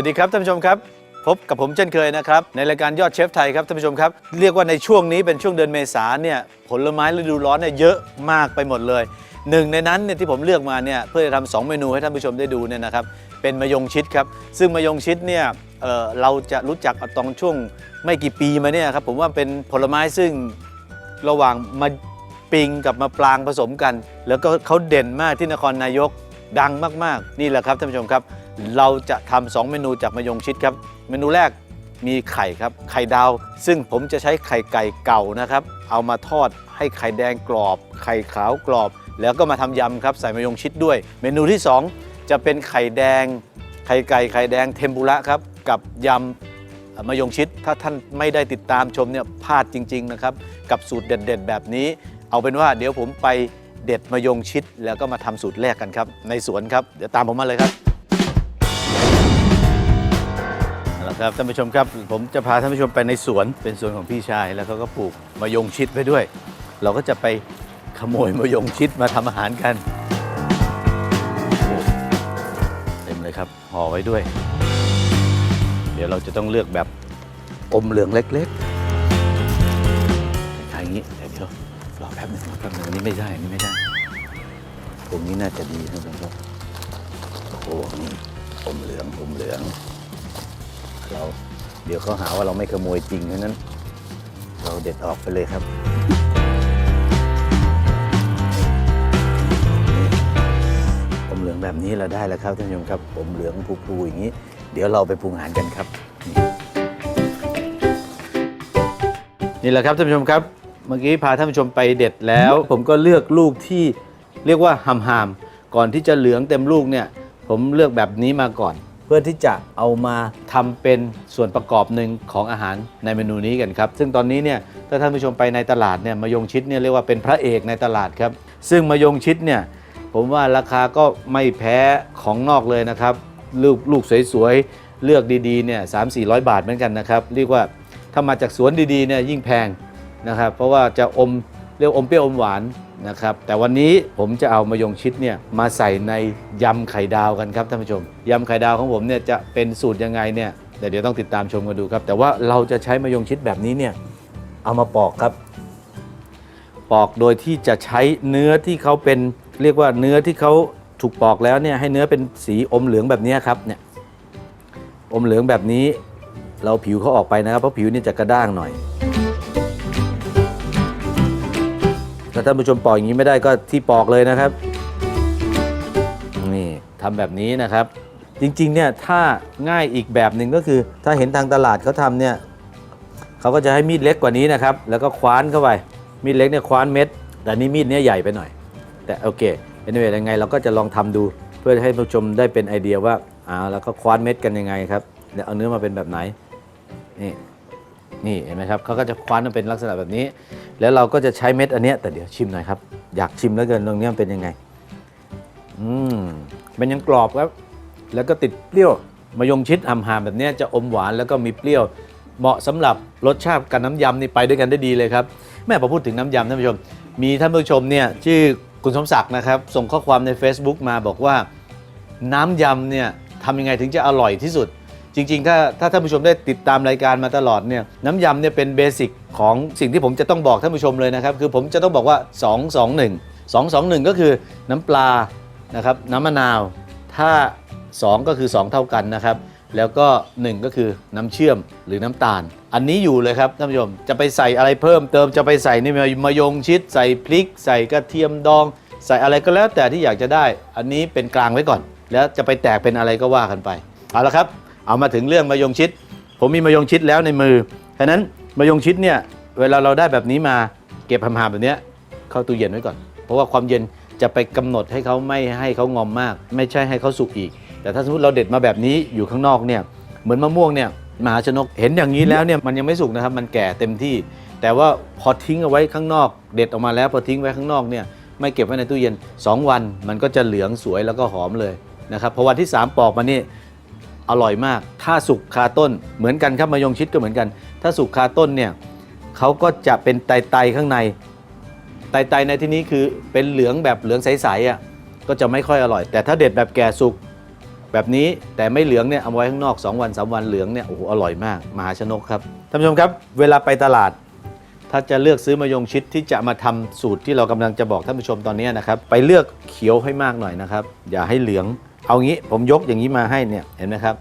วัสดีครับท่านผู้ชมครับ พบกับผมเช่นเคยนะครับ ในรายการยอดเชฟไทยครับท่านผู้ชมครับ เรียกว่าในช่วงนี้เป็นช่วงเดือนเมษาเนี่ยผลไม้ฤดูร้อนเนี่ยเยอะมากไปหมดเลยหนึ่งในนั้นเนี่ยที่ผมเลือกมาเนี่ยเพื่อจะทำสองเมนูให้ท่านผู้ชมได้ดูเนี่ยนะครับเป็นมะยงชิดครับซึ่งมะยงชิดเนี่ยเอ่อเราจะรู้จักเอาตอนช่วงไม่กี่ปีมาเนี่ยครับผมว่าเป็นผลไม้ซึ่งระหว่างมะปิงกับมะปรางผสมกัน แล้วก็เขาเด่นมากที่นครนายกดังมากๆ นี่แหละครับท่านผู้ชมครับ เราจะทำสองเมนูจากมะยงชิดครับ เมนูแรกมีไข่ครับ ไข่ดาว ซึ่งผมจะใช้ไข่ไก่เก่านะครับ เอามาทอดให้ไข่แดงกรอบ ไข่ขาวกรอบ แล้วก็มาทำยำครับ ใส่มะยงชิดด้วย เมนูที่สองจะเป็นไข่แดง ไข่ไก่ไข่แดงเทมปุระครับกับยำมะยงชิด ถ้าท่านไม่ได้ติดตามชมเนี่ยพลาดจริง ๆ นะครับ กับสูตรเด็ด ๆ แบบนี้ เอาเป็นว่าเดี๋ยวผมไปเด็ดมะยงชิด แล้วก็มาทำสูตรแรกกันครับ ในสวนครับเดี๋ยวตามผมมาเลยครับ ครับท่านผู้ชมครับ ผมจะพาท่านผู้ชมไปในสวนเป็นสวนของพี่ชาย แล้วเขาก็ปลูกมะยงชิดไว้ด้วย เราก็จะไปขโมยมะยงชิดมาทำอาหารกันโอ้เต็มเลยครับห่อไว้ด้วย เดี๋ยวเราจะต้องเลือกแบบอมเหลืองเล็กๆคล้ายๆอย่างนี้เดี๋ยวเดี๋ยวรอแป๊บหนึงรอแป๊บหนึงอันนี้ไม่ได้อันนี้ไม่ได้ตรงนี้น่าจะดีนะท่านผู้ชมโอ้โหนี่อมเหลืองอมเหลือง เราเดี๋ยวเขาหาว่าเราไม่ขโมยจริงเพราะนั้น เราเด็ดออกไปเลยครับนี่อมเหลืองแบบนี้เราได้แล้วครับท่านผู้ชมครับอมเหลืองพูๆอย่างนี้ เดี๋ยวเราไปปรุงอาหารกันครับ นี่แหละครับท่านผู้ชมครับ เมื่อกี้พาท่านผู้ชมไปเด็ดแล้ว ผมก็เลือกลูกที่เรียกว่าหำหามก่อนที่จะเหลืองเต็มลูกเนี่ย ผมเลือกแบบนี้มาก่อน เพื่อที่จะเอามาทำเป็นส่วนประกอบหนึ่งของอาหารในเมนูนี้กันครับ ซึ่งตอนนี้เนี่ยถ้าท่านผู้ชมไปในตลาดเนี่ยมะยงชิดเนี่ยเรียกว่าเป็นพระเอกในตลาดครับ ซึ่งมะยงชิดเนี่ยผมว่าราคาก็ไม่แพ้ของนอกเลยนะครับ ลูกลูกสวยๆ เลือกดีๆเนี่ยสามสี่ร้อยบาทเหมือนกันนะครับ เรียกว่าถ้ามาจากสวนดีๆเนี่ยยิ่งแพงนะครับ เพราะว่าจะอมเรียกอมเปรี้ยวอมหวาน นะครับแต่วันนี้ผมจะเอามายงชิดเนี่ยมาใส่ในยำไข่ดาวกันครับท่านผู้ชมยำไข่ดาวของผมเนี่ยจะเป็นสูตรยังไงเนี่ยเดี๋ยวเดี๋ยวต้องติดตามชมกันดูครับ แต่ว่าเราจะใช้มายงชิดแบบนี้เนี่ยเอามาปอกครับ ปอกโดยที่จะใช้เนื้อที่เขาเป็นเรียกว่าเนื้อที่เขาถูกปอกแล้วเนี่ยให้เนื้อเป็นสีอมเหลืองแบบนี้ครับเนี่ยอมเหลืองแบบนี้เราผิวเขาออกไปนะครับเพราะผิวนี่จะกระด้างหน่อย ถ้าท่านผู้ชมปอกอย่างนี้ไม่ได้ก็ที่ปอกเลยนะครับ นี่ทำแบบนี้นะครับ จริงๆเนี่ยถ้าง่ายอีกแบบหนึ่งก็คือ ถ้าเห็นทางตลาดเขาทำเนี่ยเขาก็จะให้มีดเล็กกว่านี้นะครับ แล้วก็คว้านเข้าไปมีดเล็กเนี่ยคว้านเม็ด แต่นี่มีดเนี้ยใหญ่ไปหน่อย แต่โอเคเป็นเวยังไงเราก็จะลองทำดู เพื่อให้ผู้ชมได้เป็นไอเดียว่าอ่าแล้วก็คว้านเม็ดกันยังไงครับแล้วเอาเนื้อมาเป็นแบบไหนนี่ นี่เห็นไหมครับเขาก็จะคว้านมาเป็นลักษณะแบบนี้ แล้วเราก็จะใช้เม็ดอันเนี้ยแต่เดี๋ยวชิมหน่อยครับอยากชิมแล้วเกินตรงนี้มันเป็นยังไง อืมมันยังกรอบครับ แล้วก็ติดเปรี้ยวมะยงชิดอ่ำหามแบบนี้จะอมหวานแล้วก็มีเปรี้ยว เหมาะสำหรับรสชาติกับน้ำยำนี่ไปด้วยกันได้ดีเลยครับแม่พอพูดถึงน้ำยำท่านผู้ชม มีท่านผู้ชมเนี่ยชื่อคุณสมศักดิ์นะครับ ส่งข้อความใน Facebook มาบอกว่า น้ำยำเนี่ยทำยังไงถึงจะอร่อยที่สุด จริง ๆ ถ้าถ้าท่านผู้ชมได้ติดตามรายการมาตลอดเนี่ยน้ำยำเนี่ยเป็นเบสิกของสิ่งที่ผมจะต้องบอกท่านผู้ชมเลยนะครับ คือผมจะต้องบอกว่า 2 2 1 2 2 1 ก็คือน้ำปลานะครับน้ำมะนาว ถ้า 2 ก็คือ 2 เท่ากันนะครับ แล้วก็ 1 ก็คือน้ำเชื่อมหรือน้ำตาล อันนี้อยู่เลยครับท่านผู้ชมจะไปใส่อะไรเพิ่มเติมจะไปใส่นี่มายงชิด ใส่พริก ใส่กระเทียมดอง ใส่อะไรก็แล้วแต่ที่อยากจะได้ อันนี้เป็นกลางไว้ก่อน แล้วจะไปแตกเป็นอะไรก็ว่ากันไปเอาละครับ เอามาถึงเรื่องมายงชิด ผมมีมายงชิดแล้วในมือฉะนั้นมายงชิดเนี่ยเวลาเราได้แบบนี้มาเก็บหำๆแบบเนี้ยเข้าตู้เย็นไว้ก่อน เพราะว่าความเย็นจะไปกำหนดให้เขาไม่ให้เขางอมมาก ไม่ใช่ให้เขาสุกอีก แต่ถ้าสมมติเราเด็ดมาแบบนี้อยู่ข้างนอกเนี่ยเหมือนมะม่วงเนี่ยมหาชนกเห็นอย่างนี้แล้วเนี่ยมันยังไม่สุกนะครับมันแก่เต็มที่ แต่ว่าพอทิ้งเอาไว้ข้างนอก เด็ดออกมาแล้วพอทิ้งไว้ข้างนอกเนี่ยไม่เก็บไว้ในตู้เย็น 2 วันมันก็จะเหลืองสวยแล้วก็หอมเลยนะครับพอวันที่ 3 ปอกมานี่ อร่อยมาก ถ้าสุกคาต้นเหมือนกันครับมายงชิดก็เหมือนกัน ถ้าสุกคาต้นเนี่ยเขาก็จะเป็นไตไตข้างใน ไตไตในที่นี้คือเป็นเหลืองแบบเหลืองใสๆอะก็จะไม่ค่อยอร่อย แต่ถ้าเด็ดแบบแก่สุกแบบนี้แต่ไม่เหลืองเนี่ยเอาไว้ข้างนอก 2 วัน3วันเหลืองเนี่ยโอ้โหอร่อยมากมหาชนกครับท่านผู้ชมครับ เวลาไปตลาด ถ้าจะเลือกซื้อมะยงชิดที่จะมาทำสูตรที่เรากำลังจะบอกท่านผู้ชมตอนนี้นะครับไปเลือกเขียวให้มากหน่อยนะครับ อย่าให้เหลืองเอางี้ผมยกอย่างนี้มาให้เนี่ยเห็นไหมครับ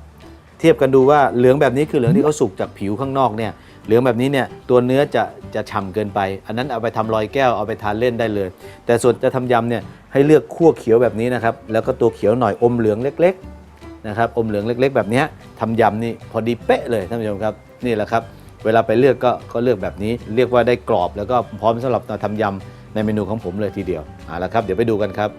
เทียบกันดูว่าเหลืองแบบนี้คือเหลืองที่เขาสุกจากผิวข้างนอกเนี่ยเหลืองแบบนี้เนี่ยตัวเนื้อจะจะฉ่ำเกินไป อันนั้นเอาไปทำลอยแก้วเอาไปทานเล่นได้เลย แต่ส่วนจะทำยำเนี่ยให้เลือกคั่วเขียวแบบนี้นะครับแล้วก็ตัวเขียวหน่อยอมเหลืองเล็กๆนะครับอมเหลืองเล็ก ๆ แบบนี้ทำยำนี่พอดีเป๊ะเลยท่านผู้ชมครับนี่แหละครับ เวลาไปเลือกก็ก็เลือกแบบนี้ เรียกว่าได้กรอบแล้วก็พร้อมสำหรับทำยำในเมนูของผมเลยทีเดียวเอาละครับเดี๋ยวไปดูกันครับ